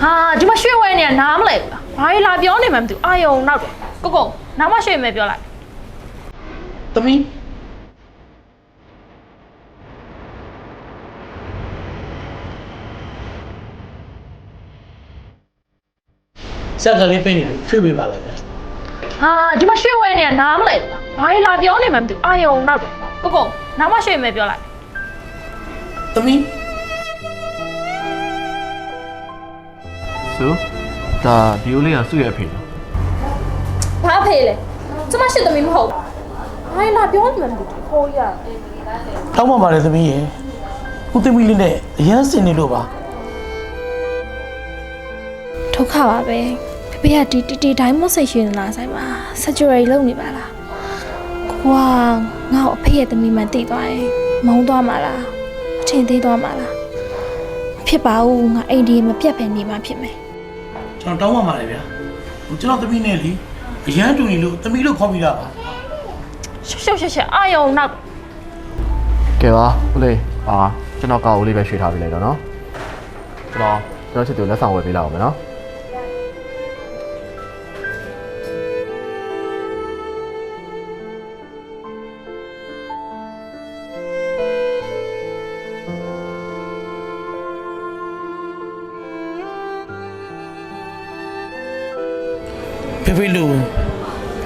ဟာဒီမှာရွှေဝဲနေတာနားမလဲဘူးလားဘာလို့လာပြောနေမှမသိဘူးအာယုံနောက်တယ်ကိုကိုနောက်မှရွှေမယ်ပြောလိုက်သမီးဆက်ကလေးပေးနေတယ်ချွေးပေးပါလားဗျာဟာဒီမှာရွှေဝဲနေတာနားမလဲဘူးလားဘာလို့လာပြောနေမှမသိဘူးအာယုံနောက်တယ်ကိုကိုနောက်မှရွှေမယ်ပြောလိုက်သမီး ဆိုဒါဒီဦးလေးကစု့ရဲ့အဖေနော်ဘာဖေးလဲကျမရှိသမီးမဟုတ်ဘာလို့လာပြောနေမှမသိဘူးဟိုရတောင်းပန်ပါတယ်သမီးရေဦးသမီးလေးနဲ့အရန်စင်နေလို့ပါဒုက္ခပါပဲဖေဖေကဒီတီတီတိုင်းမစိတ်ရှင်လာဆိုင်မှာ surgery လုပ်နေပါလားကိုကငါ့ကိုအဖေရဲ့သမီးမှန်တိသွားရင်မောင်းသွားမှာလားအထင်သေးသွားမှာလားမဖြစ်ပါဘူးငါအိမ်ဒီမပြတ်ပဲနေမှဖြစ်မယ် ကျွန်တော်တောင်းပန်ပါတယ်ဗျာကျွန်တော်သမီးနဲ့လေအရန်တူနေလို့သမီးလို့ခေါ်ပြီးတာပါရှုပ်ရှုပ်ရှက်ရှက်အာယုံနောက်ကဲပါဦးလေးအာကျွန်တော်ကောက်ဦးလေးပဲရွှေ့ထားပေးလိုက်တော့နော်ကျွန်တော်ကျွန်တော်ချစ်သူလက်ဆောင်ဝယ်ပေးလိုက်အောင်မယ်နော် ဖေဖေလူ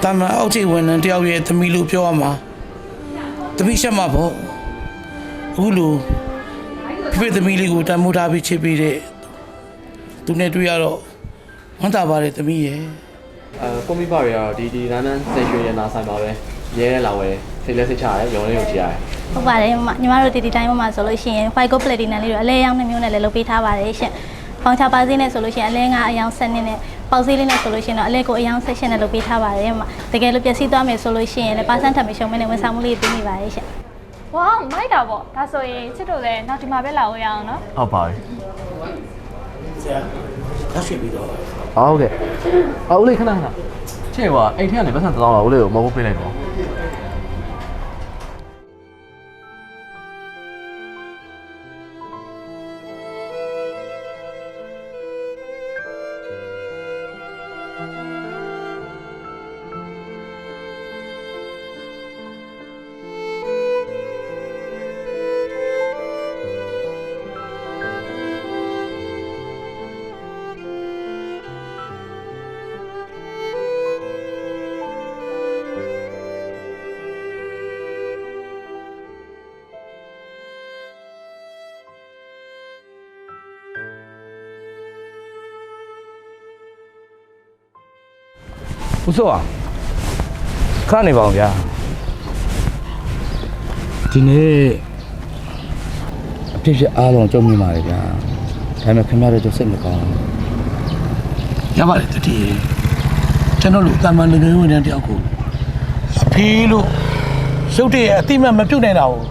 တာမန်အောက်ခြေဝန်ထမ်းတယောက်ရဲ့သမီးလို့ပြောရမှာသမီးရှက်မှာပေါ့အခုလူဖေဖေသမီးလေးကိုတန်မိုးထားပြီးချစ်ပေးတဲ့သူနဲ့တွေ့ရတော့ဝမ်းသာပါတယ်သမီးရဲ့အဲကွန်ပျူတာတွေကတော့ဒီဒီနန်းနန်းစိတ်ရွှေရဲ့နာဆိုင်ပါပဲရဲရဲလာဝယ်စိတ်လက်စိတ်ချရတယ်ရုံလေးကိုကြည့်ရတယ်ဟုတ်ပါတယ်မမညီမတို့ဒီဒီတိုင်းမှာဆိုလို့ရှိရင် white gold platinum လေးတွေအလဲရောင်းနှမျိုးနဲ့လည်းလုပ်ပေးထားပါတယ်ရှင်။ ပေါင်ချပါစေးနဲ့ဆိုလို့ရှိရင်အလဲငါအယောင်7နှစ်နဲ့ပေါက်စေးလေးနဲ့ဆိုလို့ရှိရင်တော့အလဲကိုအယောင်16နဲ့လုပ်ပေးထားပါတယ်မမ။တကယ်လို့ပျက်စီးသွားမယ်ဆိုလို့ရှိရင်လည်းပါစံထပ်မရှုံးမနဲ့ဝန်ဆောင်မှုလေးပေးနေပါတယ်ရှင်ဝေါမိုက်တာပေါ့ဒါဆိုရင်ချစ်တို့လည်းနောက်ဒီမှာပဲလာအောင်ရအောင်နော်ဟုတ်ပါပြီဆရာလက်ရှိပြီးတော့ဟုတ်ကဲ့အာဦးလေးခဏခဏချဲ့ကွာအိမ်ထဲကနေပတ်စံတောင်းတော့ဦးလေးကိုမဟုတ်ပေးလိုက်တော့ဦး စောอ่ะခါနေပါအောင်ဗျာဒီနေ့အဖြစ်ဖြစ်အားလုံးကြုံမိပါလေဗျာဒါပေမဲ့ခင်ဗျားတို့တော့စိတ်မကောင်းဘူးရပါတယ်တတိယကျွန်တော်တို့တာမန်လူမျိုးဝန်ထမ်းတယောက်ကိုအဖေးလို့ရုပ်တရက်အတိမတ်မပြုတ်နိုင်တာကို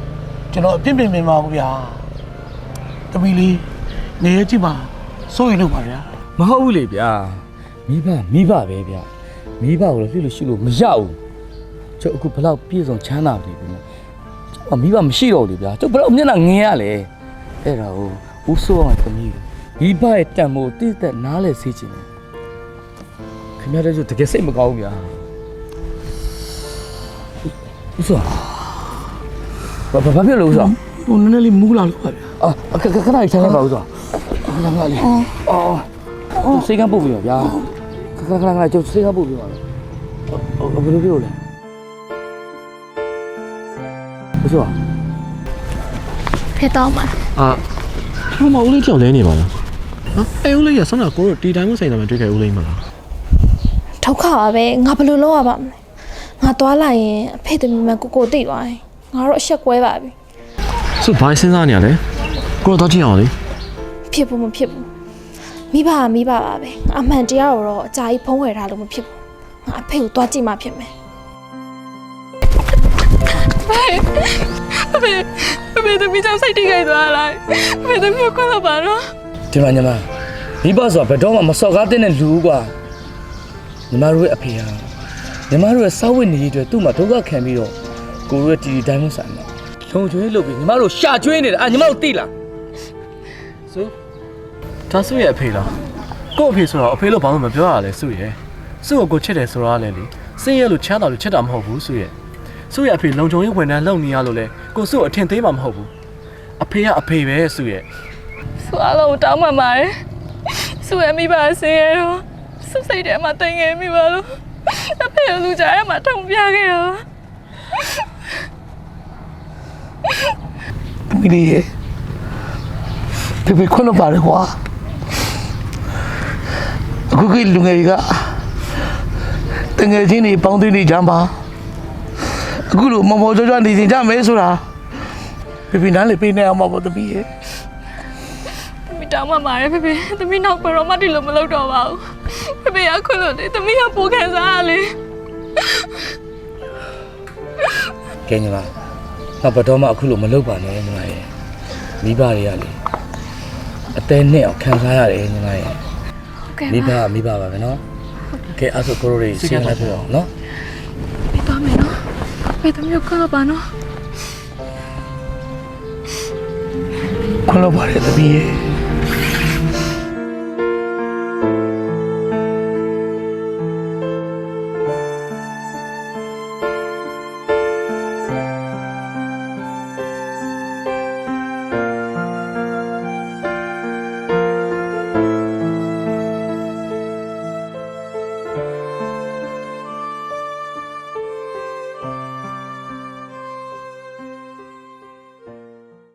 ကျွန်တော်အပြစ်ပင်ပင်ပါဘူးဗျာသမီးလေးနေရကြည့်ပါစိုးရင်လို့ပါဗျာမဟုတ်ဘူးလေဗျာမိဘမိဘပဲဗျာ မိဘကိုလည်းလှစ်လို့ရှိလို့မရဘူးကျုပ်အခုဘလောက်ပြည့်စုံချမ်းသာပြီဗျာကျုပ်ကမိဘမရှိတော့ဘူးလေဗျာကျုပ်ဘလောက်မျက်နှာငင်းရလဲအဲ့ဒါကိုဦးစောအောင်သမီးမိဘရဲ့တန်မိုးတိသက်နားလဲစေးချင်တယ်ခင်ဗျားတို့တကယ်စိတ်မကောင်းဘူးဗျာဦးစောဘာဘာဖြစ်လို့ဦးစောဟိုနည်းနည်းလေးမူးလာလို့ပါဗျာအာခခခဏလေးထိုင်ရပါဦးစောခဏခဏလေးအော်အော်စိတ်ကပုတ်ပြီဗျာ ခခခဏခဏကျုပ်စိတ်ကပုတ်ပြီပါဟုတ်ဘယ်လိုပြောလဲဦးစောဖေတော့မှာအာဟိုမဦးလေးကြောက်လဲနေပါလားဟာအဲဦးလေးရဆောင်းတာကိုတို့ဒီတိုင်းမဆိုင်တော့မှတွေ့ခဲ့ဦးလေးမလားဒုက္ခပါပဲငါဘယ်လိုလုပ်ရပါမလဲငါသွားလိုက်ရင်အဖေသမီးမှကိုကိုတိတ်သွားရင်ငါတော့အဆက်ကွဲပါပြီဆိုဘာစဉ်းစားနေရလဲကိုတော့ကြည့်အောင်လေဖြစ်ဘူးမဖြစ်ဘူး မိဘကမိဘပါပဲငါအမှန်တရားကိုတော့အကြာကြီးဖုံးဝယ်ထားလို့မဖြစ်ဘူးငါအဖေကိုသွားကြည့်မှဖြစ်မယ်အမေအမေသမီးကြောင့်စိတ်ထိခိုက်သွားလားအမေသမီးကိုခွင့်လို့ပါတော့ဒီမှာညီမမိဘဆိုတာဘယ်တော့မှမစော်ကားတဲ့လူကွာညီမတို့ရဲ့အဖေဟာညီမတို့ရဲ့စောက်ဝတ်နေရေးအတွက်သူ့မှာဒုက္ခခံပြီးတော့ကိုတို့ရဲ့တီတီတိုင်းမဆိုင်မှာလုံကျွေးလုပ်ပြီးညီမတို့ရှာကျွေးနေတာအာညီမတို့သိလားဆို ဒါဆိုရဲ့အဖေလားကို့အဖေဆိုတော့အဖေလို့ဘာမှမပြောရလဲစုရဲ့စုကိုကိုချစ်တယ်ဆိုတော့လည်းလေစင်းရဲလို့ချမ်းသာလို့ချစ်တာမဟုတ်ဘူးစုရဲ့စုရဲ့အဖေလုံချုံရေးဝန်ထမ်းလုပ်နေရလို့လေကိုစုအထင်သေးမှာမဟုတ်ဘူးအဖေကအဖေပဲစုရဲ့ဆိုအားလုံးတောင်းပန်ပါတယ်ဆိုရမိပါစေရတော့စုစိတ်ထဲမှာတင်ငယ်မိပါလို့အဖေကလူကြားထဲမှာထုံပြခဲ့ရောသမီးလေးရေဖေဖေခွန်းတော့ပါတယ်ကွာ အခုကလူငယ်တွေကတငယ်ချင်းတွေပေါင်းသွင်းနေကြမှာအခုလိုမော်မော်ကြွကြွနေနေကြမယ်ဆိုတာဖေဖေနားလေပေးနေအောင်ပါဗောသမီးရေသမီးတောင်းပန်ပါတယ်ဖေဖေသမီးနောက်ဘယ်တော့မှဒီလိုမလုပ်တော့ပါဘူးဖေဖေကခွင့်လို့လေသမီးကပိုခံစားရလေကဲညီမနောက်ဘယ်တော့မှအခုလိုမလုပ်ပါနဲ့ညီမရဲ့မိဘတွေကလေအသေးနဲ့အောင်ခံစားရတယ်ညီမရဲ့ ကဲမိဘကမိဘပါပဲနော်ကဲအဲ့ဆိုကိုရိုတွေရှင်းလိုက်ပြအောင်နော်ပြသွားမယ်နော်ဖေသမီးကိုခွင့်လို့ပါနော်ခွန်းတော့ပါတယ်သမီးရေ